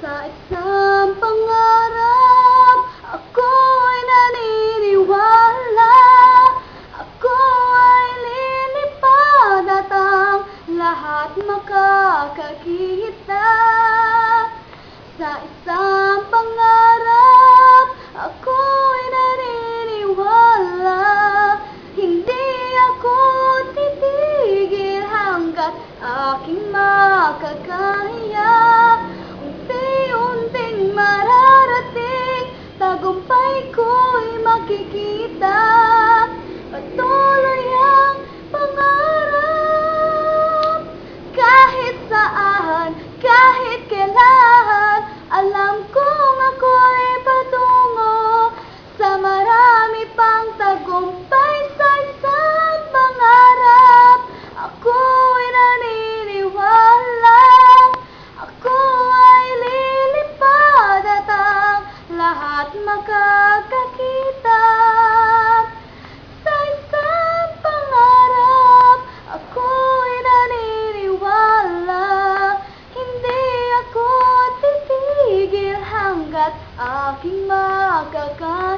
Sa isang pangarap Ako'y naniniwala. Ako ay lilipad At ang lahat makakakita. Sa isang pangarap Ako'y naniniwala. Hindi ako titigil Hanggat aking makakaya makikita Patuloy ang pangarap. Kahit saan, kahit kailan Alam kong ako'y patungo Sa marami pang tagumpay Sa isang pangarap. Ako'y naniniwala Ako ay lilipad At ang lahat makakakita ako titigil Hanggat aking makakaya